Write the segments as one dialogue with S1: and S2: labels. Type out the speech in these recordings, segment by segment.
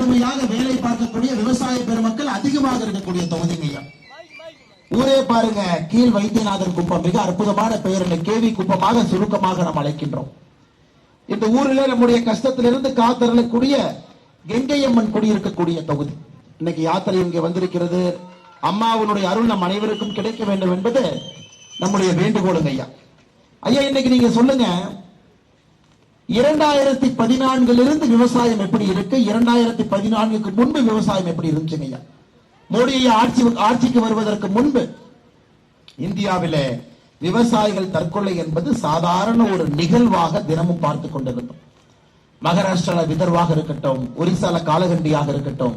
S1: கடுமையாக வேலை பார்க்கக்கூடிய விவசாய பெருமக்கள் அதிகமாக இருக்கக்கூடிய தொகுதிங்க ஊரே பாருங்க கீழ் வைத்தியநாதர் குப்பம் மிக அற்புதமான பெயர் கேவி குப்பமாக சுருக்கமாக நாம் அழைக்கின்றோம் இந்த ஊரில் நம்முடைய கஷ்டத்திலிருந்து காத்தரக்கூடிய கெங்கையம்மன் குடியிருக்கக்கூடிய தொகுதி இன்னைக்கு யாத்திரை இங்கே வந்திருக்கிறது அம்மாவனுடைய அருள் நம் அனைவருக்கும் கிடைக்க வேண்டும் என்பது நம்முடைய வேண்டுகோளுங்க ஐயா ஐயா இன்னைக்கு நீங்க சொல்லுங்க இரண்டாயிரத்தி பதினான்குல இருந்து விவசாயம் எப்படி இருக்கு இரண்டாயிரத்தி பதினான்குக்கு முன்பு விவசாயம் எப்படி இருந்துச்சுங்க ஐயா மோடியை ஆட்சி ஆட்சிக்கு வருவதற்கு முன்பு இந்தியாவில விவசாயிகள் தற்கொலை என்பது சாதாரண ஒரு நிகழ்வாக தினமும் பார்த்து கொண்டிருந்தோம் மகாராஷ்டிரால விதர்வாக இருக்கட்டும் ஒரிசால காலகண்டியாக இருக்கட்டும்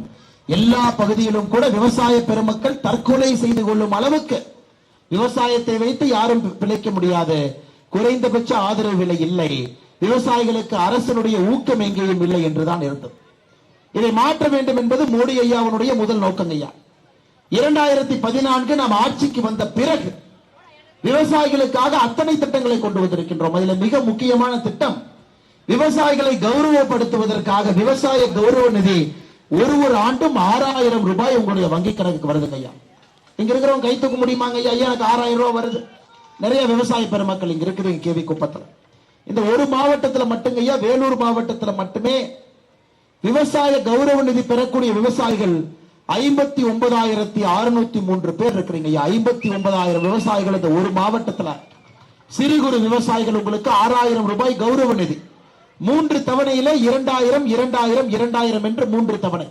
S1: எல்லா பகுதியிலும் கூட விவசாய பெருமக்கள் தற்கொலை செய்து கொள்ளும் அளவுக்கு விவசாயத்தை வைத்து யாரும் பிழைக்க முடியாது குறைந்தபட்ச ஆதரவு விலை இல்லை விவசாயிகளுக்கு அரசனுடைய ஊக்கம் எங்கேயும் இல்லை என்றுதான் இருந்தது இதை மாற்ற வேண்டும் என்பது மோடி ஐயாவுடைய முதல் நோக்கம் ஐயா இரண்டாயிரத்தி பதினான்கு நாம் ஆட்சிக்கு வந்த பிறகு விவசாயிகளுக்காக அத்தனை திட்டங்களை கொண்டு வந்திருக்கின்றோம் அதுல மிக முக்கியமான திட்டம் விவசாயிகளை கௌரவப்படுத்துவதற்காக விவசாய கௌரவ நிதி ஒரு ஒரு ஆண்டும் ஆறாயிரம் ரூபாய் உங்களுடைய வங்கி கணக்குக்கு வருதுங்க ஐயா இங்க இருக்கிறவங்க கை தூக்க முடியுமாங்க ஐயா எனக்கு ஆறாயிரம் ரூபாய் வருது நிறைய விவசாய பெருமக்கள் இங்க இருக்குது கேவி குப்பத்தில் இந்த ஒரு மாவட்டத்தில் மட்டுங்கய்யா வேலூர் மாவட்டத்தில் மட்டுமே விவசாய கௌரவ நிதி பெறக்கூடிய விவசாயிகள் ஐம்பத்தி ஒன்பதாயிரத்தி அறுநூத்தி மூன்று பேர் இருக்கிறீங்க ஐம்பத்தி ஒன்பதாயிரம் விவசாயிகள் இந்த ஒரு மாவட்டத்தில் சிறு குறு விவசாயிகள் உங்களுக்கு ஆறாயிரம் ரூபாய் கௌரவ நிதி மூன்று தவணையில இரண்டாயிரம் இரண்டாயிரம் இரண்டாயிரம் என்று மூன்று தவணை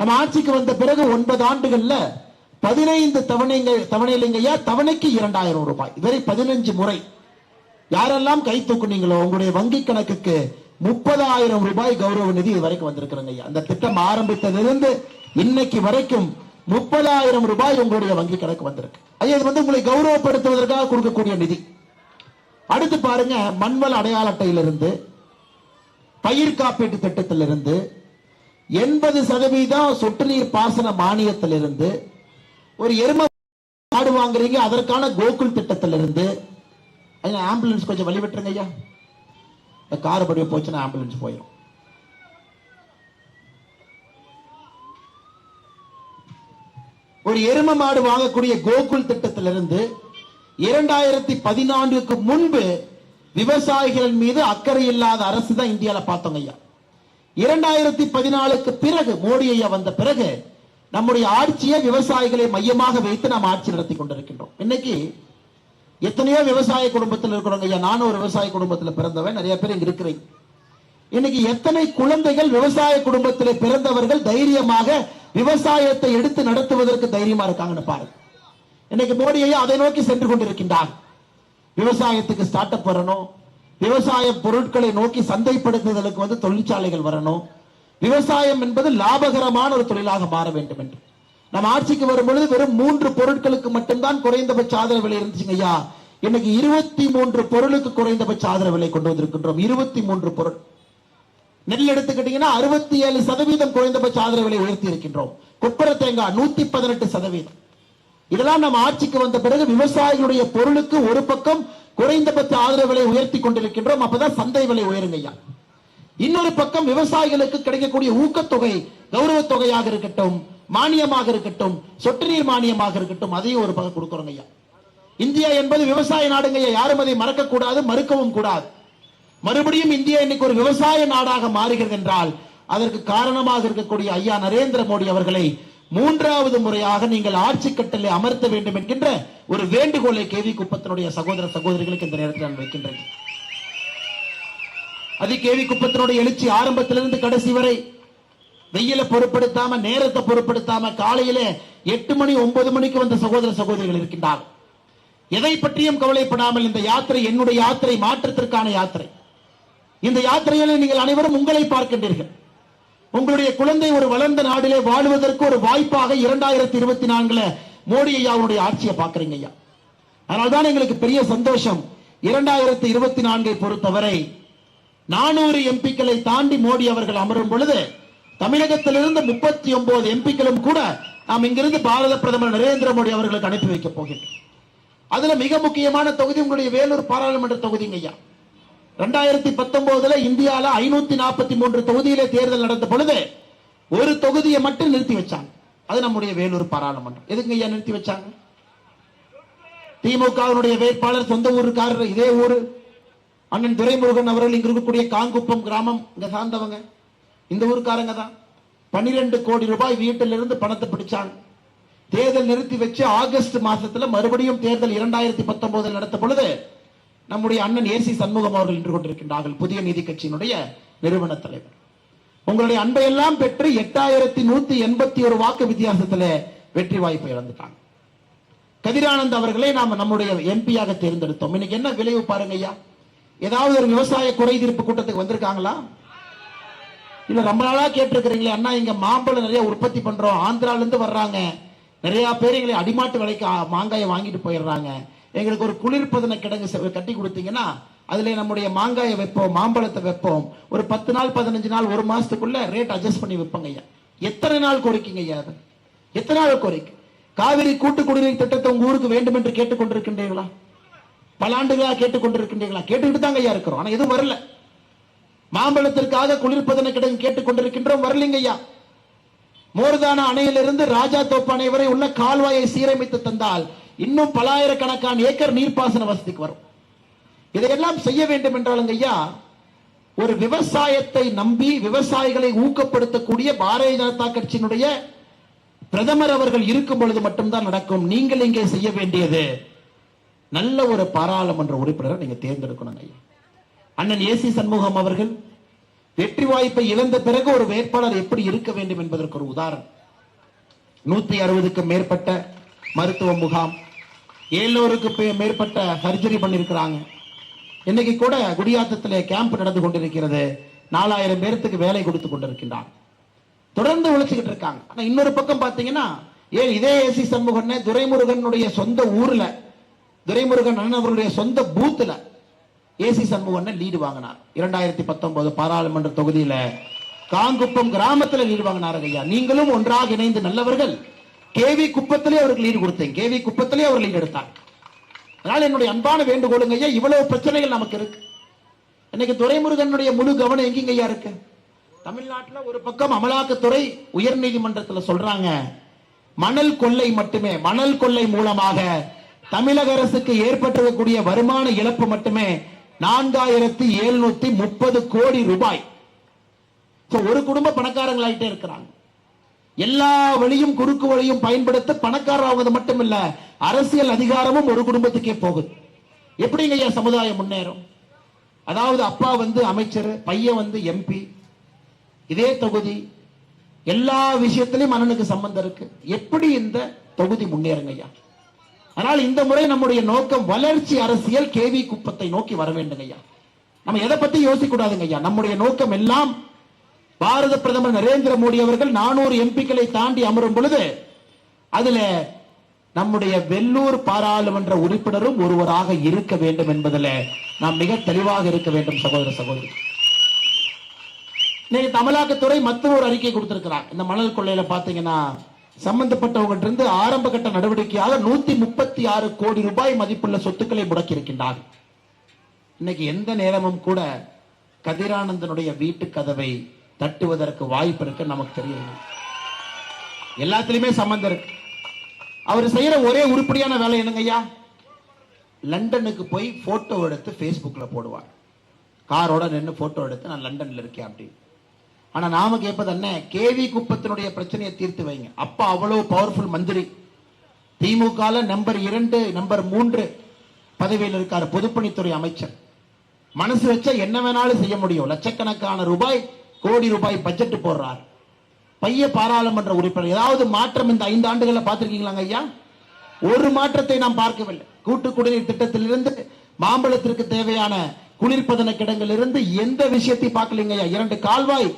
S1: நம்ம ஆட்சிக்கு வந்த பிறகு ஒன்பது ஆண்டுகள்ல பதினைந்து தவணைங்க தவணை ஐயா தவணைக்கு இரண்டாயிரம் ரூபாய் இதுவரை பதினஞ்சு முறை யாரெல்லாம் கை தூக்குனீங்களோ உங்களுடைய வங்கி கணக்குக்கு முப்பதாயிரம் ரூபாய் கௌரவ நிதி வரைக்கும் வந்திருக்கிறேங்க ஐயா அந்த திட்டம் ஆரம்பித்ததிலிருந்து இன்னைக்கு வரைக்கும் முப்பதாயிரம் ரூபாய் உங்களுடைய வங்கி கணக்கு வந்திருக்கு ஐயா இது வந்து உங்களை கௌரவப்படுத்துவதற்காக கொடுக்கக்கூடிய நிதி அடுத்து பாருங்க மண்வள அடையாள அட்டையிலிருந்து பயிர் காப்பீட்டு திட்டத்திலிருந்து எண்பது சதவீதம் சொட்டு நீர் பாசன மானியத்திலிருந்து ஒரு எரும காடு வாங்குறீங்க அதற்கான கோகுல் திட்டத்திலிருந்து ஐயா ஆம்புலன்ஸ் கொஞ்சம் வழி விட்டுருங்க ஐயா இந்த கார் படி போச்சுன்னா ஆம்புலன்ஸ் போயிடும் ஒரு எரும மாடு வாங்கக்கூடிய கோகுல் திட்டத்திலிருந்து இரண்டாயிரத்தி பதினான்குக்கு முன்பு விவசாயிகள் மீது அக்கறை இல்லாத அரசு தான் இந்தியாவில் பார்த்தோங்க ஐயா இரண்டாயிரத்தி பதினாலுக்கு பிறகு மோடி ஐயா வந்த பிறகு நம்முடைய ஆட்சியை விவசாயிகளை மையமாக வைத்து நாம் ஆட்சி நடத்தி கொண்டிருக்கின்றோம் இன்னைக்கு எத்தனையோ விவசாய குடும்பத்தில் இருக்கிறவங்க ஐயா நானும் ஒரு விவசாய குடும்பத்தில் பிறந்தவன் நிறைய பேர் இங்க இருக்கிறேன் இன்னைக்கு எத்தனை குழந்தைகள் விவசாய குடும்பத்தில் பிறந்தவர்கள் தைரியமாக விவசாயத்தை எடுத்து நடத்துவதற்கு தைரியமா இருக்காங்கன்னு பாருங்க இன்னைக்கு மோடி ஐயா அதை நோக்கி சென்று கொண்டிருக்கின்றார் விவசாயத்துக்கு ஸ்டார்ட் அப் வரணும் விவசாய பொருட்களை நோக்கி சந்தைப்படுத்துதலுக்கு வந்து தொழிற்சாலைகள் வரணும் விவசாயம் என்பது லாபகரமான ஒரு தொழிலாக மாற வேண்டும் என்று நம்ம ஆட்சிக்கு வரும் பொழுது வெறும் மூன்று பொருட்களுக்கு மட்டும்தான் குறைந்தபட்ச ஆதரவு விலை இருந்துச்சுங்க ஐயா இன்னைக்கு இருபத்தி மூன்று பொருளுக்கு குறைந்தபட்ச ஆதரவு விலை கொண்டு வந்திருக்கின்றோம் இருபத்தி மூன்று பொருள் நெல் எடுத்துக்கிட்டீங்கன்னா அறுபத்தி ஏழு சதவீதம் குறைந்தபட்ச ஆதரவு விலை உயர்த்தி இருக்கின்றோம் கொப்பர தேங்காய் நூத்தி பதினெட்டு சதவீதம் இதெல்லாம் நம்ம ஆட்சிக்கு வந்த பிறகு விவசாயிகளுடைய பொருளுக்கு ஒரு பக்கம் குறைந்தபட்ச ஆதரவு விலை உயர்த்தி கொண்டிருக்கின்றோம் அப்பதான் சந்தை விலை உயருங்க ஐயா இன்னொரு பக்கம் விவசாயிகளுக்கு கிடைக்கக்கூடிய ஊக்கத்தொகை கௌரவத் தொகையாக இருக்கட்டும் மானியமாக இருக்கட்டும் சொட்டு நீர் மானியமாக இருக்கட்டும் அதையும் ஒரு பக்கம் கொடுக்குறோங்க ஐயா இந்தியா என்பது விவசாய நாடுங்க யாரும் அதை மறக்க கூடாது மறுக்கவும் கூடாது மறுபடியும் இந்தியா இன்னைக்கு ஒரு விவசாய நாடாக மாறுகிறது என்றால் அதற்கு காரணமாக இருக்கக்கூடிய ஐயா நரேந்திர மோடி அவர்களை மூன்றாவது முறையாக நீங்கள் ஆட்சி கட்டளை அமர்த்த வேண்டும் என்கின்ற ஒரு வேண்டுகோளை கேவி குப்பத்தினுடைய சகோதர சகோதரிகளுக்கு இந்த நேரத்தில் நான் வைக்கின்றேன் அது கேவி குப்பத்தினுடைய எழுச்சி ஆரம்பத்திலிருந்து கடைசி வரை வெயில பொருட்படுத்தாம நேரத்தை பொருட்படுத்தாம காலையில எட்டு மணி ஒன்பது மணிக்கு வந்த சகோதர சகோதரிகள் இருக்கின்றார் எதை பற்றியும் கவலைப்படாமல் இந்த யாத்திரை என்னுடைய யாத்திரை மாற்றத்திற்கான யாத்திரை இந்த யாத்திரையில நீங்கள் அனைவரும் உங்களை பார்க்கின்றீர்கள் உங்களுடைய குழந்தை ஒரு வளர்ந்த நாடிலே வாழ்வதற்கு ஒரு வாய்ப்பாக இரண்டாயிரத்தி இருபத்தி நான்குல மோடி ஐயா அவருடைய ஆட்சியை பார்க்கறீங்க ஐயா அதனால்தான் எங்களுக்கு பெரிய சந்தோஷம் இரண்டாயிரத்தி இருபத்தி நான்கை பொறுத்தவரை நானூறு எம்பிக்களை தாண்டி மோடி அவர்கள் அமரும் பொழுது தமிழகத்திலிருந்து முப்பத்தி ஒன்பது எம்பிக்களும் கூட நாம் இங்கிருந்து பாரத பிரதமர் நரேந்திர மோடி அவர்களுக்கு அனுப்பி வைக்க போகின்றோம் அதுல மிக முக்கியமான தொகுதி உங்களுடைய வேலூர் பாராளுமன்ற தொகுதிங்க ஐயா ரெண்டாயிரத்தி பத்தொன்பதுல இந்தியால ஐநூத்தி நாற்பத்தி மூன்று தொகுதியிலே தேர்தல் நடந்த பொழுது ஒரு தொகுதியை மட்டும் நிறுத்தி வச்சாங்க அது நம்முடைய வேலூர் பாராளுமன்றம் எதுக்கு ஐயா நிறுத்தி வச்சாங்க திமுகவினுடைய வேட்பாளர் சொந்த ஊருக்காரர் இதே ஊர் அண்ணன் துரைமுருகன் அவர்கள் இங்க இருக்கக்கூடிய காங்குப்பம் கிராமம் இங்க சார்ந்தவங்க இந்த ஊருக்காரங்க தான் பன்னிரெண்டு கோடி ரூபாய் வீட்டிலிருந்து பணத்தை பிடிச்சாங்க தேர்தல் நிறுத்தி வச்சு ஆகஸ்ட் மாசத்துல மறுபடியும் தேர்தல் இரண்டாயிரத்தி பத்தொன்பதில் நடத்த பொழுது நம்முடைய அண்ணன் ஏசி சண்முகம் அவர்கள் நின்று கொண்டிருக்கின்றார்கள் புதிய நீதி கட்சியினுடைய நிறுவன தலைவர் உங்களுடைய அன்பையெல்லாம் பெற்று எட்டாயிரத்தி நூத்தி எண்பத்தி ஒரு வாக்கு வித்தியாசத்துல வெற்றி வாய்ப்பை இழந்துட்டாங்க கதிரானந்த் அவர்களை நாம நம்முடைய எம்பியாக தேர்ந்தெடுத்தோம் இன்னைக்கு என்ன விளைவு பாருங்க ஐயா ஏதாவது ஒரு விவசாய குறை தீர்ப்பு கூட்டத்துக்கு வந்திருக்காங்களா இல்ல ரொம்ப நாளா கேட்டிருக்கிறீங்களே அண்ணா இங்க மாம்பழம் நிறைய உற்பத்தி பண்றோம் ஆந்திரால இருந்து வர்றாங்க நிறைய பேர் எங்களை அடிமாட்டு விலைக்கு மாங்காயை வாங்கிட்டு போயிடுறாங்க எங்களுக்கு ஒரு குளிர்பதன கிடங்கு கட்டி கொடுத்தீங்கன்னா அதுல நம்முடைய மாங்காயை வைப்போம் மாம்பழத்தை வைப்போம் ஒரு பத்து நாள் பதினஞ்சு நாள் ஒரு மாசத்துக்குள்ள ரேட் அட்ஜஸ்ட் பண்ணி வைப்பாங்க ஐயா எத்தனை நாள் கோரிக்கைங்க ஐயா அது எத்தனை நாள் கோரிக்கை காவிரி கூட்டு குடிநீர் திட்டத்தை உங்க ஊருக்கு வேண்டும் என்று கேட்டுக்கொண்டிருக்கின்றீர்களா பல ஆண்டுகளாக கேட்டுக்கொண்டிருக்கின்றீர்களா கேட்டுக்கிட்டு தாங்க ஐயா இருக்கிறோம் ஆனா எதுவும் வரல மாம்பழத்திற்காக குளிர்பதனக்கிடம் கேட்டுக் கொண்டிருக்கின்றோம் வரலிங்கய்யா மோர்தான அணையிலிருந்து ராஜா அணை வரை உள்ள கால்வாயை சீரமைத்து தந்தால் இன்னும் பலாயிரக்கணக்கான ஏக்கர் நீர்ப்பாசன வசதிக்கு வரும் இதையெல்லாம் செய்ய வேண்டும் என்றாலும் ஐயா ஒரு விவசாயத்தை நம்பி விவசாயிகளை ஊக்கப்படுத்தக்கூடிய பாரதிய ஜனதா கட்சியினுடைய பிரதமர் அவர்கள் இருக்கும் பொழுது மட்டும்தான் நடக்கும் நீங்கள் இங்கே செய்ய வேண்டியது நல்ல ஒரு பாராளுமன்ற உறுப்பினரை நீங்க தேர்ந்தெடுக்கணும் ஐயா அண்ணன் ஏசி சண்முகம் அவர்கள் வெற்றி வாய்ப்பை இழந்த பிறகு ஒரு வேட்பாளர் எப்படி இருக்க வேண்டும் என்பதற்கு ஒரு உதாரணம் நூத்தி அறுபதுக்கும் மேற்பட்ட மருத்துவ முகாம் ஏழோருக்கு மேற்பட்ட சர்ஜரி பண்ணியிருக்கிறாங்க இன்னைக்கு கூட குடியாத்தத்தில் கேம்ப் நடந்து கொண்டிருக்கிறது நாலாயிரம் பேர்த்துக்கு வேலை கொடுத்து கொண்டிருக்கின்றார் தொடர்ந்து உழைச்சிக்கிட்டு இருக்காங்க ஆனா இன்னொரு பக்கம் பாத்தீங்கன்னா ஏன் இதே ஏசி சண்முகன்னு துரைமுருகனுடைய சொந்த ஊர்ல துரைமுருகன் அண்ணன் அவருடைய சொந்த பூத்துல ஏசி சண்முகன் லீடு வாங்கினார் இரண்டாயிரத்தி பத்தொன்பது பாராளுமன்ற தொகுதியில காங்குப்பம் கிராமத்துல லீடு வாங்கினார் ஐயா நீங்களும் ஒன்றாக இணைந்து நல்லவர்கள் கேவி குப்பத்திலே அவருக்கு லீடு கொடுத்தேன் கேவி குப்பத்திலே அவர் லீடு எடுத்தார் அதனால என்னுடைய அன்பான வேண்டுகோளுங்க ஐயா இவ்வளவு பிரச்சனைகள் நமக்கு இருக்கு இன்னைக்கு துரைமுருகனுடைய முழு கவனம் எங்கேங்க ஐயா இருக்கு தமிழ்நாட்டில் ஒரு பக்கம் அமலாக்கத்துறை உயர் நீதிமன்றத்தில் சொல்றாங்க மணல் கொள்ளை மட்டுமே மணல் கொள்ளை மூலமாக தமிழக அரசுக்கு ஏற்பட்டிருக்கக்கூடிய வருமான இழப்பு மட்டுமே நான்காயிரத்தி எழுநூத்தி முப்பது கோடி ரூபாய் ஒரு குடும்ப பணக்காரங்களாயிட்டே இருக்கிறாங்க எல்லா வழியும் குறுக்கு வழியும் பயன்படுத்த பணக்காரர் மட்டும் இல்ல அரசியல் அதிகாரமும் ஒரு குடும்பத்துக்கே போகுது எப்படிங்க ஐயா சமுதாயம் முன்னேறும் அதாவது அப்பா வந்து அமைச்சர் பையன் வந்து எம்பி இதே தொகுதி எல்லா விஷயத்திலையும் மனனுக்கு சம்பந்தம் இருக்கு எப்படி இந்த தொகுதி முன்னேறுங்க ஐயா ஆனால் இந்த முறை நம்முடைய நோக்கம் வளர்ச்சி அரசியல் கேவி குப்பத்தை நோக்கி வர வேண்டும் ஐயா நம்ம எதை பத்தி யோசிக்க கூடாதுங்க ஐயா நம்முடைய நோக்கம் எல்லாம் பாரத பிரதமர் நரேந்திர மோடி அவர்கள் நானூறு எம்பிக்களை தாண்டி அமரும் பொழுது அதுல நம்முடைய வெள்ளூர் பாராளுமன்ற உறுப்பினரும் ஒருவராக இருக்க வேண்டும் என்பதில் நாம் மிக தெளிவாக இருக்க வேண்டும் சகோதர சகோதரி இன்னைக்கு தமிழாக்கத்துறை மற்றொரு அறிக்கை கொடுத்திருக்கிறார் இந்த மணல் கொள்ளையில பாத்தீங்கன்னா சம்பந்தப்பட்டவங்கிட்ட ஆரம்ப கட்ட நடவடிக்கையாக நூத்தி முப்பத்தி ஆறு கோடி ரூபாய் மதிப்புள்ள சொத்துக்களை முடக்கி இருக்கின்றார் இன்னைக்கு எந்த நேரமும் கூட கதிரானந்தனுடைய வீட்டு கதவை தட்டுவதற்கு வாய்ப்பு இருக்கு நமக்கு தெரியல எல்லாத்திலுமே சம்பந்தம் இருக்கு அவர் செய்யற ஒரே உருப்படியான வேலை என்னங்கய்யா லண்டனுக்கு போய் போட்டோ எடுத்து ஃபேஸ்புக்கில் போடுவார் காரோட நின்று போட்டோ எடுத்து நான் லண்டனில் இருக்கேன் அப்படின்னு ஆனா நாம கேட்பது என்ன கேவி குப்பத்தினுடைய பிரச்சனையை தீர்த்து வைங்க அப்ப அவ்வளவு பவர்ஃபுல் மந்திரி திமுக நம்பர் இரண்டு நம்பர் மூன்று பதவியில் இருக்கார் பொதுப்பணித்துறை அமைச்சர் மனசு வச்சா என்ன வேணாலும் செய்ய முடியும் லட்சக்கணக்கான ரூபாய் கோடி ரூபாய் பட்ஜெட் போடுறார் பைய பாராளுமன்ற உறுப்பினர் ஏதாவது மாற்றம் இந்த ஐந்து ஆண்டுகளில் பார்த்துருக்கீங்களாங்க ஐயா ஒரு மாற்றத்தை நாம் பார்க்கவில்லை கூட்டு குடிநீர் திட்டத்திலிருந்து மாம்பழத்திற்கு தேவையான குளிர்பதன கிடங்கிலிருந்து எந்த விஷயத்தை பார்க்கலீங்க ஐயா இரண்டு கால்வாய்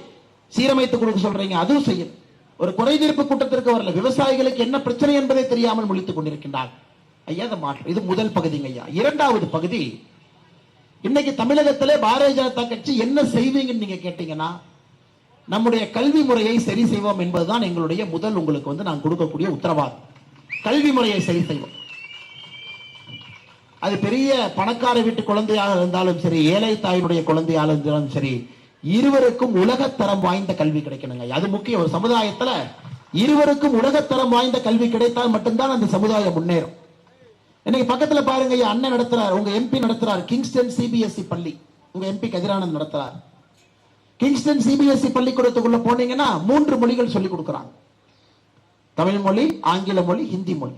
S1: சீரமைத்து கொடுக்க சொல்றீங்க அதுவும் செய்யும் ஒரு குறை தீர்ப்பு கூட்டத்திற்கு வரல விவசாயிகளுக்கு என்ன பிரச்சனை என்பதை தெரியாமல் முழித்துக் கொண்டிருக்கின்றார் ஐயா மாற்றம் இது முதல் பகுதிங்க ஐயா இரண்டாவது பகுதி இன்னைக்கு தமிழகத்திலே பாரதிய ஜனதா கட்சி என்ன செய்வீங்கன்னு நீங்க கேட்டீங்கன்னா நம்முடைய கல்வி முறையை சரி செய்வோம் என்பதுதான் எங்களுடைய முதல் உங்களுக்கு வந்து நான் கொடுக்கக்கூடிய உத்தரவாதம் கல்வி முறையை சரி செய்வோம் அது பெரிய பணக்கார வீட்டு குழந்தையாக இருந்தாலும் சரி ஏழை தாயினுடைய குழந்தையாக இருந்தாலும் சரி இருவருக்கும் உலகத்தரம் வாய்ந்த கல்வி கிடைக்கணுங்க அது முக்கியம் ஒரு சமுதாயத்துல இருவருக்கும் உலகத்தரம் வாய்ந்த கல்வி கிடைத்தால் மட்டும்தான் அந்த சமுதாயம் முன்னேறும் இன்னைக்கு பக்கத்துல பாருங்க அண்ணன் நடத்துறாரு உங்க எம்பி நடத்துறாரு கிங்ஸ்டன் சிபிஎஸ்இ e பள்ளி உங்க எம்பி கதிரானந்த் நடத்துறாரு கிங்ஸ்டன் சிபிஎஸ்இ e பள்ளிக்கூடத்துக்குள்ள போனீங்கன்னா மூன்று மொழிகள் சொல்லி கொடுக்குறாங்க தமிழ் மொழி ஆங்கில மொழி ஹிந்தி மொழி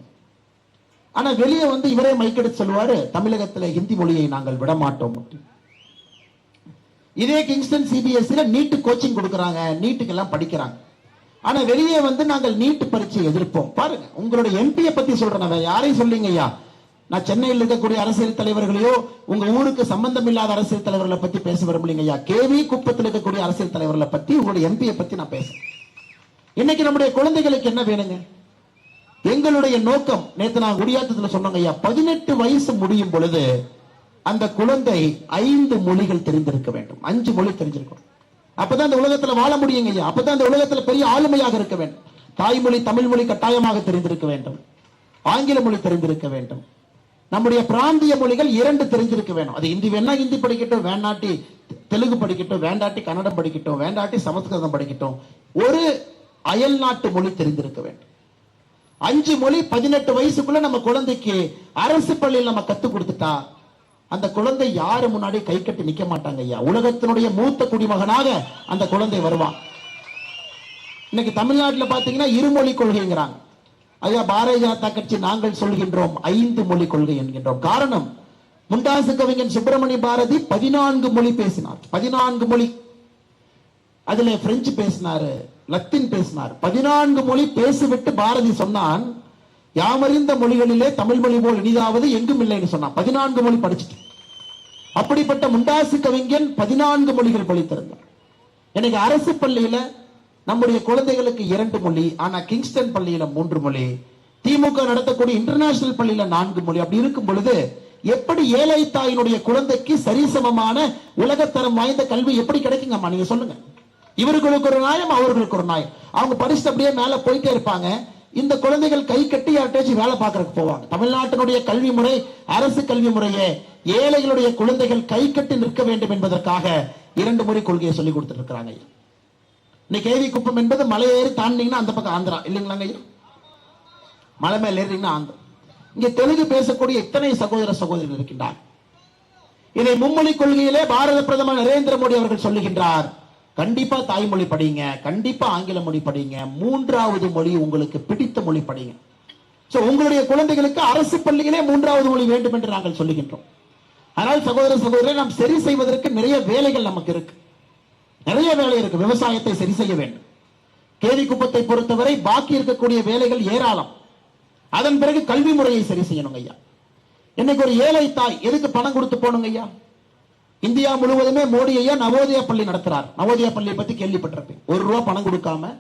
S1: ஆனா வெளியே வந்து இவரே மைக்கெடுத்து சொல்லுவாரு தமிழகத்துல ஹிந்தி மொழியை நாங்கள் விடமாட்டோம் அப்படின்னு இதே கிங்ஸ்டன் சிபிஎஸ்சியில் நீட்டு கோச்சிங் கொடுக்குறாங்க நீட்டுக்கெல்லாம் படிக்கிறாங்க ஆனால் வெளியே வந்து நாங்கள் நீட்டு பரீட்சை எதிர்ப்போம் பாருங்க உங்களோட எம்பியை பற்றி சொல்கிறேன் வேறு யாரையும் சொல்லிங்க ஐயா நான் சென்னையில் இருக்கக்கூடிய அரசியல் தலைவர்களையோ உங்க ஊருக்கு சம்பந்தம் இல்லாத அரசியல் தலைவர்களை பத்தி பேச விரும்பலீங்க ஐயா கேவி குப்பத்தில் இருக்கக்கூடிய அரசியல் தலைவர்களை பத்தி உங்களுடைய எம்பியை பத்தி நான் பேசுறேன் இன்னைக்கு நம்முடைய குழந்தைகளுக்கு என்ன வேணுங்க எங்களுடைய நோக்கம் நேற்று நான் குடியாத்தத்தில் சொன்னாங்க ஐயா பதினெட்டு வயசு முடியும் பொழுது அந்த குழந்தை ஐந்து மொழிகள் தெரிந்திருக்க வேண்டும் அஞ்சு மொழி தெரிஞ்சிருக்கணும் அப்பதான் அந்த உலகத்துல வாழ முடியுங்க ஐயா அப்பதான் அந்த உலகத்துல பெரிய ஆளுமையாக இருக்க வேண்டும் தாய்மொழி தமிழ் மொழி கட்டாயமாக தெரிந்திருக்க வேண்டும் ஆங்கில மொழி தெரிந்திருக்க வேண்டும் நம்முடைய பிராந்திய மொழிகள் இரண்டு தெரிஞ்சிருக்க வேணும் அது இந்தி வேணா ஹிந்தி படிக்கட்டும் வேண்டாட்டி தெலுங்கு படிக்கட்டும் வேண்டாட்டி கன்னடம் படிக்கட்டும் வேண்டாட்டி சமஸ்கிருதம் படிக்கட்டும் ஒரு அயல் நாட்டு மொழி தெரிந்திருக்க வேண்டும் அஞ்சு மொழி பதினெட்டு வயசுக்குள்ள நம்ம குழந்தைக்கு அரசு பள்ளியில் நம்ம கத்துக் கொடுத்துட்டா அந்த குழந்தை யாரு முன்னாடி கை கட்டி நிக்க மாட்டாங்க ஐயா உலகத்தினுடைய மூத்த குடிமகனாக அந்த குழந்தை வருவான் இன்னைக்கு தமிழ்நாட்டில் பாத்தீங்கன்னா இருமொழி கொள்கைங்கிறாங்க ஐயா பாரதிய ஜனதா கட்சி நாங்கள் சொல்கின்றோம் ஐந்து மொழி கொள்கை என்கின்றோம் காரணம் முண்டாசு கவிஞன் சுப்பிரமணிய பாரதி பதினான்கு மொழி பேசினார் பதினான்கு மொழி அதுல பிரெஞ்சு பேசினாரு லத்தின் பேசினார் பதினான்கு மொழி பேசிவிட்டு பாரதி சொன்னான் யாமறிந்த மொழிகளிலே தமிழ் மொழி போல் இனிதாவது எங்கும் இல்லைன்னு சொன்னான் பதினான்கு மொழி படிச்சுட்டு அப்படிப்பட்ட முண்டாசு கவிஞன் பதினான்கு மொழிகள் பழித்திருந்தார் எனக்கு அரசு பள்ளியில நம்முடைய குழந்தைகளுக்கு இரண்டு மொழி ஆனா கிங்ஸ்டன் பள்ளியில மூன்று மொழி திமுக நடத்தக்கூடிய இன்டர்நேஷனல் பள்ளியில நான்கு மொழி அப்படி இருக்கும் பொழுது எப்படி ஏழை தாயினுடைய குழந்தைக்கு சரிசமமான உலகத்தரம் வாய்ந்த கல்வி எப்படி கிடைக்குங்கம்மா நீங்க சொல்லுங்க இவர்களுக்கு ஒரு நாயம் அவர்களுக்கு ஒரு நாயம் அவங்க படிச்சுட்டு அப்படியே மேல போயிட்டே இருப்பாங்க இந்த குழந்தைகள் கை கட்டி யார்ட்டாச்சும் வேலை பார்க்கறதுக்கு போவாங்க தமிழ்நாட்டினுடைய கல்வி முறை அரசு கல்வி முறையே ஏழைகளுடைய குழந்தைகள் கை கட்டி நிற்க வேண்டும் என்பதற்காக இரண்டு முறை கொள்கையை சொல்லி கொடுத்துருக்கிறாங்க இன்னைக்கு ஏவி குப்பம் என்பது மலை ஏறி தாண்டிங்கன்னா அந்த பக்கம் ஆந்திரா இல்லைங்களாங்க ஐயா மலை மேல ஏறிங்கன்னா ஆந்திரா இங்கே தெலுங்கு பேசக்கூடிய எத்தனை சகோதர சகோதரிகள் இருக்கின்றார் இதை மும்மொழி கொள்கையிலே பாரத பிரதமர் நரேந்திர மோடி அவர்கள் சொல்லுகின்றார் கண்டிப்பா தாய்மொழி படிங்க கண்டிப்பா ஆங்கில மொழி படிங்க மூன்றாவது மொழி உங்களுக்கு பிடித்த மொழி படிங்க சோ உங்களுடைய குழந்தைகளுக்கு அரசு பள்ளிகளே மூன்றாவது மொழி வேண்டும் என்று நாங்கள் சொல்லுகின்றோம் ஆனால் சகோதர சகோதரர் நாம் சரி செய்வதற்கு நிறைய வேலைகள் நமக்கு இருக்கு நிறைய வேலை இருக்கு விவசாயத்தை சரி செய்ய வேண்டும் கேரி குப்பத்தை பொறுத்தவரை பாக்கி இருக்கக்கூடிய வேலைகள் ஏராளம் அதன் பிறகு கல்வி முறையை சரி செய்யணும் ஐயா இன்னைக்கு ஒரு ஏழை தாய் எதுக்கு பணம் கொடுத்து போகணுங்க ஐயா இந்தியா முழுவதுமே மோடி ஐயா நவோதயா பள்ளி நடத்துறார் நவோதயா பள்ளியை பத்தி கேள்விப்பட்டிருப்பேன் ஒரு ரூபா பணம் கொடுக்காம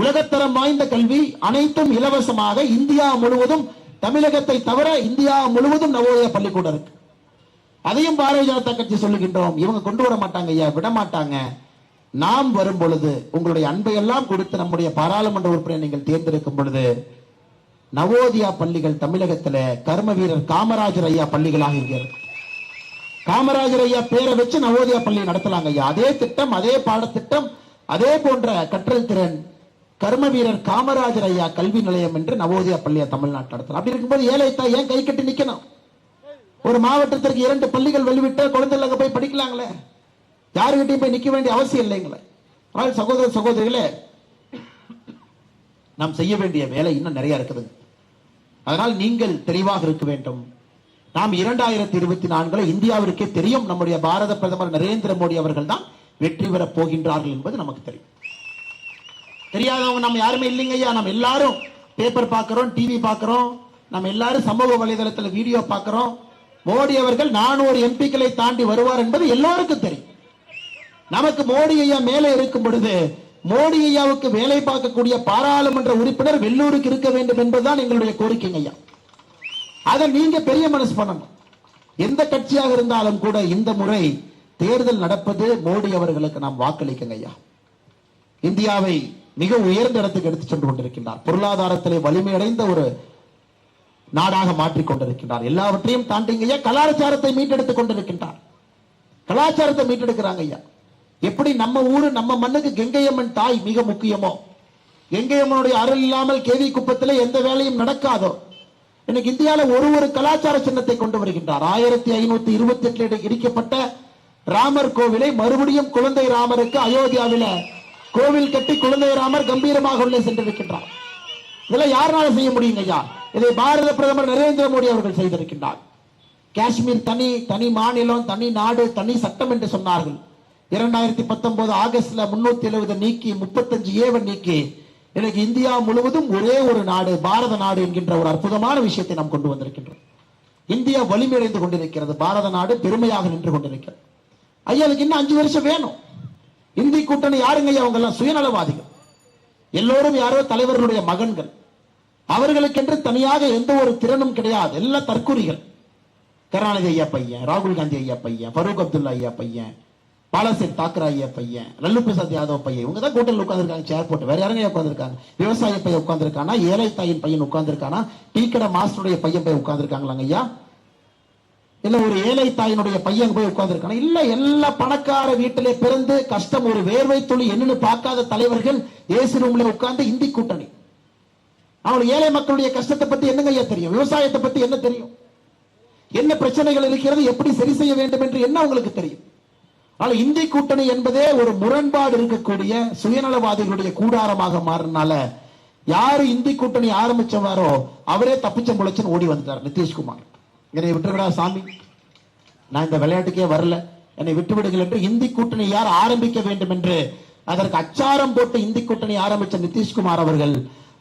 S1: உலகத்தரம் வாய்ந்த கல்வி அனைத்தும் இலவசமாக இந்தியா முழுவதும் தமிழகத்தை தவிர இந்தியா முழுவதும் நவோதய பள்ளிக்கூடம் இருக்கு அதையும் பாரதிய ஜனதா கட்சி சொல்லுகின்றோம் இவங்க கொண்டு வர மாட்டாங்க ஐயா விட மாட்டாங்க நாம் வரும் பொழுது உங்களுடைய அன்பையெல்லாம் கொடுத்து நம்முடைய பாராளுமன்ற உறுப்பினர் நீங்கள் தேர்ந்தெடுக்கும் பொழுது நவோதியா பள்ளிகள் தமிழகத்தில் கர்ம வீரர் காமராஜர் ஐயா பள்ளிகளாக இங்கே காமராஜர் ஐயா பேரை வச்சு நவோதயா பள்ளி நடத்தலாங்க ஐயா அதே திட்டம் அதே பாடத்திட்டம் அதே போன்ற கற்றல் திறன் கர்ம வீரர் காமராஜர் ஐயா கல்வி நிலையம் என்று நவோதயா பள்ளியை தமிழ்நாட்டில் நடத்தலாம் அப்படி இருக்கும்போது ஏழை தாய் ஏன் கை கட்டி நிக்கணும் ஒரு மாவட்டத்திற்கு இரண்டு பள்ளிகள் வெளிவிட்டு குழந்தைகள் அங்கே போய் படிக்கலாங்களே யாருக்கிட்டையும் போய் நிற்க வேண்டிய அவசியம் இல்லைங்களே ஆனால் சகோதர சகோதரிகளே நாம் செய்ய வேண்டிய வேலை இன்னும் நிறைய இருக்குது அதனால் நீங்கள் தெளிவாக இருக்க வேண்டும் நாம் இரண்டாயிரத்தி இருபத்தி நான்குல இந்தியாவிற்கே தெரியும் நம்முடைய பாரத பிரதமர் நரேந்திர மோடி அவர்கள் தான் வெற்றி பெற போகின்றார்கள் என்பது நமக்கு தெரியும் தெரியாதவங்க நம்ம யாருமே இல்லைங்க ஐயா நம்ம எல்லாரும் பேப்பர் பார்க்கிறோம் டிவி பார்க்கிறோம் நம்ம எல்லாரும் சமூக வலைதளத்தில் வீடியோ பார்க்கிறோம் மோடி அவர்கள் நானூறு எம்பிக்களை தாண்டி வருவார் என்பது எல்லாருக்கும் தெரியும் நமக்கு மோடி ஐயா மேலே இருக்கும் பொழுது மோடி ஐயாவுக்கு வேலை பார்க்கக்கூடிய பாராளுமன்ற உறுப்பினர் வெள்ளூருக்கு இருக்க வேண்டும் என்பதுதான் எங்களுடைய கோரிக்கை ஐயா அதை நீங்க பெரிய மனசு பண்ணணும் எந்த கட்சியாக இருந்தாலும் கூட இந்த முறை தேர்தல் நடப்பது மோடி அவர்களுக்கு நாம் வாக்களிக்கங்க ஐயா இந்தியாவை மிக உயர்ந்த இடத்துக்கு எடுத்து சென்று கொண்டிருக்கின்றார் பொருளாதாரத்திலே வலிமையடைந்த ஒரு நாடாக மாற்றிக் கொண்டிருக்கின்றார் எல்லாவற்றையும் தாண்டிங்க ஐயா கலாச்சாரத்தை மீட்டெடுத்துக் கொண்டிருக்கின்றார் கலாச்சாரத்தை மீட்டெடுக்கிறாங்க ஐயா எப்படி நம்ம ஊரு நம்ம மண்ணுக்கு கெங்கையம்மன் தாய் மிக முக்கியமோ கெங்கையம்மனுடைய அருள் இல்லாமல் கேவி குப்பத்திலே எந்த வேலையும் நடக்காதோ இன்னைக்கு இந்தியால ஒரு ஒரு கலாச்சார சின்னத்தை கொண்டு வருகின்றார் ஆயிரத்தி ஐநூத்தி இருபத்தி எட்டுல இடிக்கப்பட்ட ராமர் கோவிலை மறுபடியும் குழந்தை ராமருக்கு அயோத்தியாவில கோவில் கட்டி குழந்தை ராமர் கம்பீரமாக உள்ளே சென்றிருக்கின்றார் இதெல்லாம் யாருனால செய்ய முடியுங்க ஐயா இதை பாரத பிரதமர் நரேந்திர மோடி அவர்கள் செய்திருக்கின்றார் காஷ்மீர் தனி தனி மாநிலம் தனி நாடு தனி சட்டம் என்று சொன்னார்கள் இரண்டாயிரத்தி பத்தொன்பது ஆகஸ்ட்ல முன்னூத்தி எழுபது நீக்கி முப்பத்தஞ்சு ஏவன் நீக்கி இன்னைக்கு இந்தியா முழுவதும் ஒரே ஒரு நாடு பாரத நாடு என்கின்ற ஒரு அற்புதமான விஷயத்தை நாம் கொண்டு வந்திருக்கின்றோம் இந்தியா வலிமையடைந்து கொண்டிருக்கிறது பாரத நாடு பெருமையாக நின்று கொண்டிருக்கிறது ஐயா எனக்கு இன்னும் அஞ்சு வருஷம் வேணும் இந்தி கூட்டணி யாருங்க ஐயா அவங்க எல்லாம் சுயநலவாதிகள் எல்லோரும் யாரோ தலைவர்களுடைய மகன்கள் அவர்களுக்கென்று தனியாக எந்த ஒரு திறனும் கிடையாது எல்லா தற்கூறிகள் கருணாநிதி ஐயா பையன் ராகுல் காந்தி ஐயா பையன் ஃபரூக் அப்துல்லா ஐயா பையன் பாலாசேப் தாக்கரா பையன் லல்லு பிரசாத் யாதவ் பையன் இவங்க தான் கூட்டத்தில் உட்காந்துருக்காங்க சேர் போட்டு வேற யாருங்க உட்காந்துருக்காங்க விவசாய பையன் உட்காந்துருக்கானா ஏழை தாயின் பையன் உட்காந்துருக்கானா டீ கடை மாஸ்டருடைய பையன் போய் உட்காந்துருக்காங்களாங்க ஐயா இல்ல ஒரு ஏழை தாயினுடைய பையன் போய் உட்காந்துருக்கானா இல்ல எல்லா பணக்கார வீட்டிலே பிறந்து கஷ்டம் ஒரு வேர்வை துளி என்னன்னு பார்க்காத தலைவர்கள் ஏசி ரூம்ல உட்கார்ந்து இந்தி கூட்டணி அவனுக்கு ஏழை மக்களுடைய கஷ்டத்தை பத்தி என்னங்க ஐயா தெரியும் விவசாயத்தை பத்தி என்ன தெரியும் என்ன பிரச்சனைகள் இருக்கிறது எப்படி சரி செய்ய வேண்டும் என்று என்ன உங்களுக்கு தெரியும் ஆனால் இந்தி கூட்டணி என்பதே ஒரு முரண்பாடு இருக்கக்கூடிய சுயநலவாதிகளுடைய கூடாரமாக மாறினால யாரு இந்தி கூட்டணி ஆரம்பிச்சவாரோ அவரே தப்பிச்ச முளைச்சன் ஓடி வந்துட்டார் நிதிஷ்குமார் என்னை விட்டுவிடா சாமி நான் இந்த விளையாட்டுக்கே வரல என்னை விட்டுவிடுங்கள் என்று இந்தி கூட்டணி யார் ஆரம்பிக்க வேண்டும் என்று அதற்கு அச்சாரம் போட்டு இந்தி கூட்டணி ஆரம்பிச்ச நிதிஷ்குமார் அவர்கள்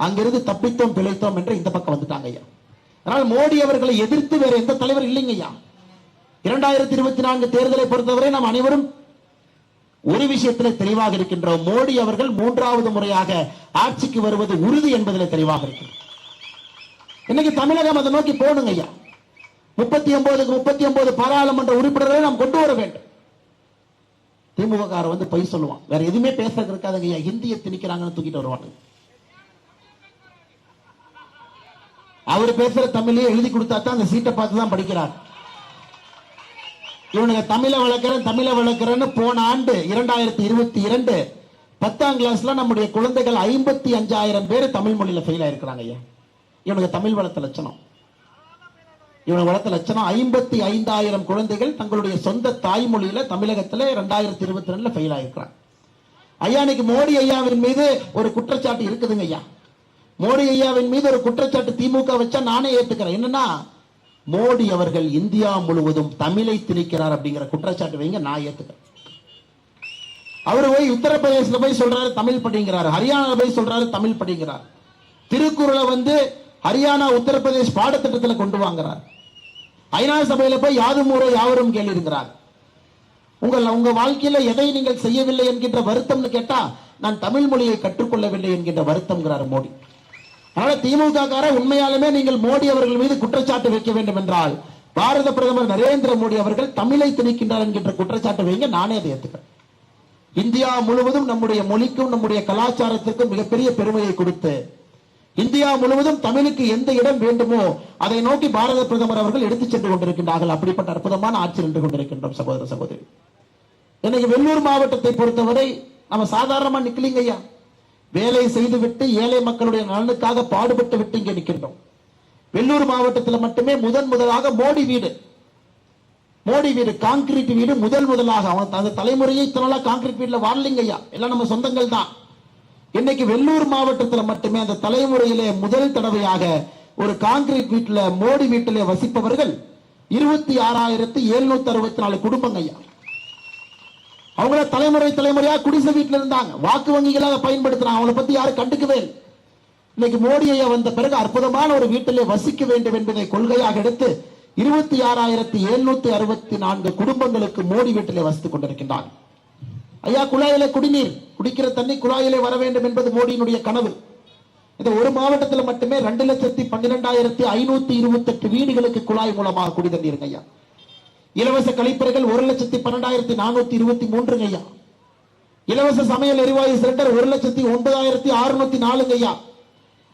S1: அங்கிருந்து தப்பித்தோம் பிழைத்தோம் என்று இந்த பக்கம் வந்துட்டாங்க ஐயா அதனால் மோடி அவர்களை எதிர்த்து வேற எந்த தலைவர் இல்லைங்க ஐயா இரண்டாயிரத்தி இருபத்தி நான்கு தேர்தலை பொறுத்தவரை நாம் அனைவரும் ஒரு விஷயத்தில் தெளிவாக இருக்கின்றோம் மோடி அவர்கள் மூன்றாவது முறையாக ஆட்சிக்கு வருவது உறுதி என்பதில் தெளிவாக இருக்கிறோம் இன்னைக்கு தமிழகம் அதை நோக்கி போகணுங்க ஐயா முப்பத்தி ஒன்பதுக்கு முப்பத்தி ஒன்பது பாராளுமன்ற உறுப்பினர்களை நாம் கொண்டு வர வேண்டும் திமுக வந்து பொய் சொல்லுவான் வேற எதுவுமே பேசுறது இருக்காதுங்க ஐயா ஹிந்தியை திணிக்கிறாங்கன்னு தூக்கிட்டு வருவாங்க அவர் பேசுற தமிழையே எழுதி கொடுத்தா தான் அந்த சீட்டை பார்த்து தான் படிக்கிறார் இவனுங்க தமிழை வளர்க்கிறேன் தமிழை வளர்க்கிறேன்னு போன ஆண்டு இரண்டாயிரத்தி இருபத்தி இரண்டு பத்தாம் கிளாஸ்ல நம்முடைய குழந்தைகள் ஐம்பத்தி அஞ்சாயிரம் பேர் தமிழ் மொழியில ஃபெயில் ஆயிருக்கிறாங்க ஐயா இவனுக்கு தமிழ் வளர்த்த லட்சணம் இவனுக்கு வளர்த்த லட்சணம் ஐம்பத்தி ஐந்தாயிரம் குழந்தைகள் தங்களுடைய சொந்த தாய்மொழியில தமிழகத்துல ரெண்டாயிரத்தி இருபத்தி ரெண்டுல ஃபெயில் ஆயிருக்கிறான் ஐயா இன்னைக்கு மோடி ஐயாவின் மீது ஒரு குற்றச்சாட்டு இருக்குதுங்க ஐயா மோடி ஐயாவின் மீது ஒரு குற்றச்சாட்டு திமுக வச்சா நானே ஏத்துக்கிறேன் என்னன்னா மோடி அவர்கள் இந்தியா முழுவதும் தமிழை திணிக்கிறார் அப்படிங்கிற குற்றச்சாட்டு வைங்க நான் ஏத்துக்கிறேன் அவர் போய் உத்தரப்பிரதேசத்துல போய் சொல்றாரு தமிழ் படிங்கிறார் ஹரியானா போய் சொல்றாரு தமிழ் படிங்கிறார் திருக்குறளை வந்து ஹரியானா உத்தரப்பிரதேஷ் பாடத்திட்டத்தில் கொண்டு வாங்குறார் ஐநா சபையில போய் யாரும் ஒரு யாவரும் கேள்விருக்கிறார் உங்கள் உங்க வாழ்க்கையில எதை நீங்கள் செய்யவில்லை என்கின்ற வருத்தம்னு கேட்டா நான் தமிழ் மொழியை கற்றுக்கொள்ளவில்லை என்கின்ற வருத்தம்ங்கிறார் மோடி ஆனால் திமுக கார உண்மையாலுமே நீங்கள் மோடி அவர்கள் மீது குற்றச்சாட்டு வைக்க வேண்டும் என்றால் பாரத பிரதமர் நரேந்திர மோடி அவர்கள் தமிழை திணிக்கின்றார் என்கின்ற குற்றச்சாட்டு வைங்க நானே அதை ஏற்றுக்கிறேன் இந்தியா முழுவதும் நம்முடைய மொழிக்கும் நம்முடைய கலாச்சாரத்திற்கும் மிகப்பெரிய பெருமையை கொடுத்து இந்தியா முழுவதும் தமிழுக்கு எந்த இடம் வேண்டுமோ அதை நோக்கி பாரத பிரதமர் அவர்கள் எடுத்துச் சென்று கொண்டிருக்கின்றார்கள் அப்படிப்பட்ட அற்புதமான ஆட்சி நின்று கொண்டிருக்கின்றோம் சகோதர சகோதரி இன்னைக்கு வெள்ளூர் மாவட்டத்தை பொறுத்தவரை நம்ம சாதாரணமா நிக்கலிங்க ஐயா வேலை செய்துவிட்டு ஏழை மக்களுடைய நலனுக்காக பாடுபட்டு விட்டு இங்கே நிற்கின்றோம் வெள்ளூர் மாவட்டத்தில் மட்டுமே முதன் முதலாக மோடி வீடு மோடி வீடு கான்கிரீட் வீடு முதல் முதலாக அவன் அந்த தலைமுறையை இத்தனை கான்கிரீட் வீட்டில் வாழலிங்க ஐயா எல்லாம் நம்ம சொந்தங்கள் தான் இன்னைக்கு வெள்ளூர் மாவட்டத்தில் மட்டுமே அந்த தலைமுறையிலே முதல் தடவையாக ஒரு கான்கிரீட் வீட்டில் மோடி வீட்டிலே வசிப்பவர்கள் இருபத்தி ஆறாயிரத்தி எழுநூத்தி அறுபத்தி நாலு குடும்பங்க ஐயா அவங்கள தலைமுறை தலைமுறையா குடிசை வீட்டில் இருந்தாங்க வாக்கு வங்கிகளாக பயன்படுத்தினாங்க அவங்கள பத்தி யாரும் கண்டுக்கவே இன்னைக்கு மோடி ஐயா வந்த பிறகு அற்புதமான ஒரு வீட்டிலே வசிக்க வேண்டும் என்பதை கொள்கையாக எடுத்து இருபத்தி ஆறாயிரத்தி எழுநூத்தி அறுபத்தி நான்கு குடும்பங்களுக்கு மோடி வீட்டிலே வசித்துக் கொண்டிருக்கின்றார் ஐயா குழாயில குடிநீர் குடிக்கிற தண்ணி குழாயிலே வர வேண்டும் என்பது மோடியினுடைய கனவு இந்த ஒரு மாவட்டத்தில் மட்டுமே ரெண்டு லட்சத்தி பன்னிரெண்டாயிரத்தி ஐநூத்தி இருபத்தி எட்டு வீடுகளுக்கு குழாய் மூலமாக குடிதண்ணீர் ஐயா இலவச கழிப்பறைகள் ஒரு லட்சத்தி பன்னெண்டாயிரத்தி நானூத்தி இருபத்தி மூன்று ஐயா இலவச சமையல் எரிவாயு சிலிண்டர் ஒரு லட்சத்தி ஒன்பதாயிரத்தி அறுநூத்தி நாலு ஐயா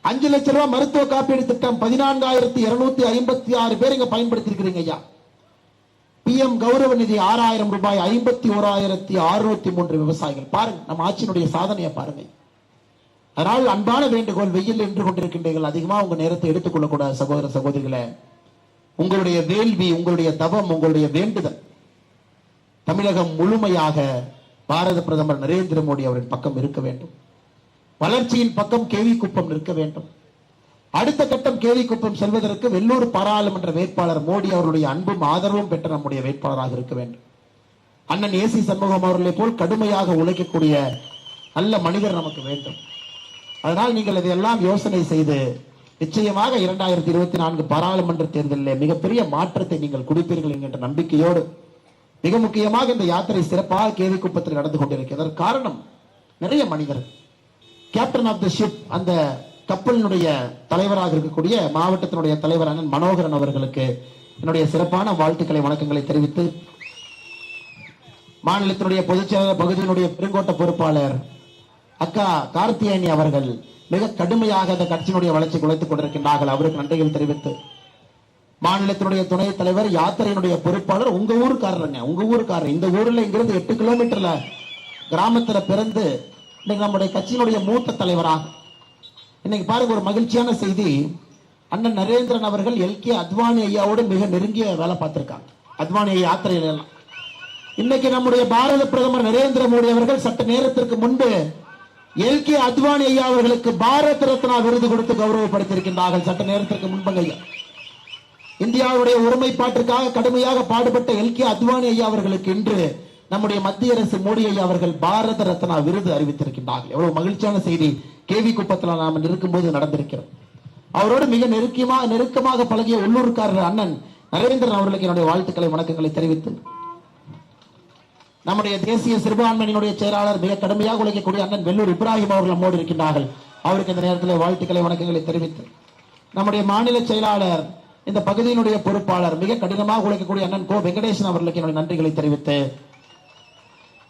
S1: அஞ்சு லட்ச ரூபாய் மருத்துவ காப்பீடு திட்டம் பதினான்காயிரத்தி இருநூத்தி ஐம்பத்தி ஆறு பேர் இங்க பயன்படுத்தி இருக்கிறீங்க ஐயா பி எம் கௌரவ நிதி ஆறாயிரம் ரூபாய் ஐம்பத்தி ஓராயிரத்தி அறுநூத்தி மூன்று விவசாயிகள் பாருங்க நம்ம ஆட்சியினுடைய சாதனையை பாருங்க அதனால் அன்பான வேண்டுகோள் வெயில் என்று கொண்டிருக்கின்றீர்கள் அதிகமா உங்க நேரத்தை எடுத்துக்கொள்ளக்கூடாது சகோதர சகோதரிகளை உங்களுடைய வேள்வி உங்களுடைய தவம் உங்களுடைய வேண்டுதல் தமிழகம் முழுமையாக பாரத பிரதமர் நரேந்திர மோடி அவரின் பக்கம் இருக்க வேண்டும் வளர்ச்சியின் பக்கம் கேவி குப்பம் நிற்க வேண்டும் அடுத்த கட்டம் கேவி குப்பம் செல்வதற்கு வெள்ளூர் பாராளுமன்ற வேட்பாளர் மோடி அவருடைய அன்பும் ஆதரவும் பெற்ற நம்முடைய வேட்பாளராக இருக்க வேண்டும் அண்ணன் ஏசி சண்முகம் அவர்களை போல் கடுமையாக உழைக்கக்கூடிய நல்ல மனிதர் நமக்கு வேண்டும் அதனால் நீங்கள் இதையெல்லாம் யோசனை செய்து நிச்சயமாக இரண்டாயிரத்தி இருபத்தி நான்கு பாராளுமன்ற தேர்தலில் மிகப்பெரிய மாற்றத்தை நீங்கள் குடிப்பீர்கள் என்கின்ற நம்பிக்கையோடு மிக முக்கியமாக இந்த யாத்திரை சிறப்பாக கேவி குப்பத்தில் நடந்து கொண்டிருக்கிறது காரணம் நிறைய மனிதர்கள் கேப்டன் ஆஃப் த ஷிப் அந்த கப்பலினுடைய தலைவராக இருக்கக்கூடிய மாவட்டத்தினுடைய தலைவரான மனோகரன் அவர்களுக்கு என்னுடைய சிறப்பான வாழ்த்துக்களை வணக்கங்களை தெரிவித்து மாநிலத்தினுடைய பொதுச்செயலாளர் பகுதியினுடைய பெருங்கோட்ட பொறுப்பாளர் அக்கா கார்த்தியானி அவர்கள் மிக கடுமையாக அந்த கட்சியினுடைய வளர்ச்சி குலைத்துக் கொண்டிருக்கின்றார்கள் அவருக்கு நன்றிகள் தெரிவித்து மாநிலத்தினுடைய துணைத் தலைவர் யாத்திரையினுடைய பொறுப்பாளர் உங்க ஊருக்காரருங்க உங்க ஊருக்காரர் இந்த ஊர்ல இங்கிருந்து எட்டு கிலோமீட்டர்ல கிராமத்துல பிறந்து இன்னைக்கு நம்முடைய கட்சியினுடைய மூத்த தலைவராக இன்னைக்கு பாருங்க ஒரு மகிழ்ச்சியான செய்தி அண்ணன் நரேந்திரன் அவர்கள் எல் கே அத்வானி ஐயாவோடு மிக நெருங்கிய வேலை பார்த்திருக்காங்க அத்வானி ஐயா யாத்திரையில இன்னைக்கு நம்முடைய பாரத பிரதமர் நரேந்திர மோடி அவர்கள் சட்ட நேரத்திற்கு முன்பு எல் கே அத்வானி ஐயா அவர்களுக்கு பாரத ரத்னா விருது கொடுத்து கௌரவப்படுத்தியிருக்கின்றார்கள் சட்ட நேரத்திற்கு முன்பங்க ஐயா இந்தியாவுடைய ஒருமைப்பாட்டிற்காக கடுமையாக பாடுபட்ட எல் கே அத்வானி ஐயா அவர்களுக்கு இன்று நம்முடைய மத்திய அரசு மோடி ஐயா அவர்கள் பாரத ரத்னா விருது அறிவித்திருக்கின்றார்கள் எவ்வளவு மகிழ்ச்சியான செய்தி கேவி குப்பத்தில் நாம் இருக்கும்போது நடந்திருக்கிறோம் அவரோடு மிக நெருக்கமாக நெருக்கமாக பழகிய உள்ளூர்காரர் அண்ணன் நரேந்திரன் அவர்களுக்கு என்னுடைய வாழ்த்துக்களை வணக்கங்களை தெரிவித்தேன் நம்முடைய தேசிய சிறுபான்மையினுடைய செயலாளர் மிக கடுமையாக உழைக்கக்கூடிய அண்ணன் வெள்ளூர் இப்ராஹிம் அவர்கள் நம்மோடு இருக்கின்றார்கள் அவருக்கு இந்த நேரத்தில் வாழ்த்துக்களை வணக்கங்களை தெரிவித்து நம்முடைய மாநில செயலாளர் இந்த பகுதியினுடைய பொறுப்பாளர் மிக கடினமாக உழைக்கக்கூடிய அண்ணன் கோ வெங்கடேசன் அவர்களுக்கு என்னுடைய நன்றிகளை தெரிவித்து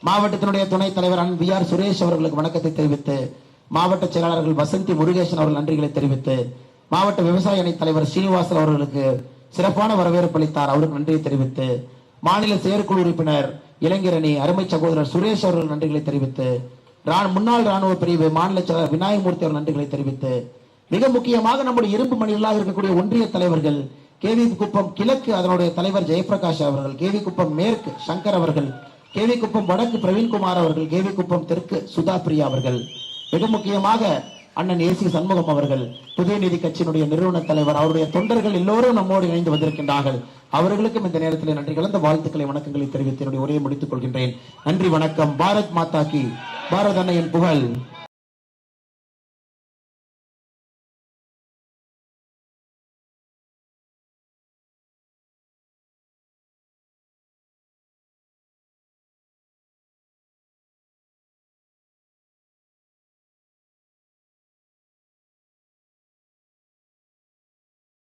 S1: மாவட்டத்தினுடைய துணைத் தலைவர் அன் வி ஆர் சுரேஷ் அவர்களுக்கு வணக்கத்தை தெரிவித்து மாவட்ட செயலாளர்கள் வசந்தி முருகேசன் அவர்கள் நன்றிகளை தெரிவித்து மாவட்ட விவசாய அணி தலைவர் ஸ்ரீனிவாசன் அவர்களுக்கு சிறப்பான வரவேற்பு அளித்தார் அவருக்கு நன்றியை தெரிவித்து மாநில செயற்குழு உறுப்பினர் இளைஞரணி அருமை சகோதரர் சுரேஷ் அவர்கள் நன்றிகளை தெரிவித்து முன்னாள் ராணுவ பிரிவு மாநில செயலர் விநாயகமூர்த்தி அவர்கள் நன்றிகளை தெரிவித்து மிக முக்கியமாக நம்முடைய இரும்பு மணிகளாக இருக்கக்கூடிய ஒன்றிய தலைவர்கள் கேவி குப்பம் கிழக்கு அதனுடைய தலைவர் ஜெயபிரகாஷ் அவர்கள் கேவி குப்பம் மேற்கு சங்கர் அவர்கள் கேவி குப்பம் வடக்கு பிரவீன்குமார் அவர்கள் கேவி குப்பம் தெற்கு சுதா பிரியா அவர்கள் மிக முக்கியமாக அண்ணன் ஏசி சண்முகம் அவர்கள் புதிய நிதி கட்சியினுடைய நிறுவன தலைவர் அவருடைய தொண்டர்கள் எல்லோரும் நம்மோடு இணைந்து வந்திருக்கின்றார்கள் அவர்களுக்கும் இந்த நேரத்தில் நன்றி கலந்த வாழ்த்துக்களை வணக்கங்களை தெரிவித்து என்னுடைய உரையை முடித்துக் கொள்கின்றேன் நன்றி வணக்கம் பாரத் மாதா கி பாரத் அன்னையின் புகழ்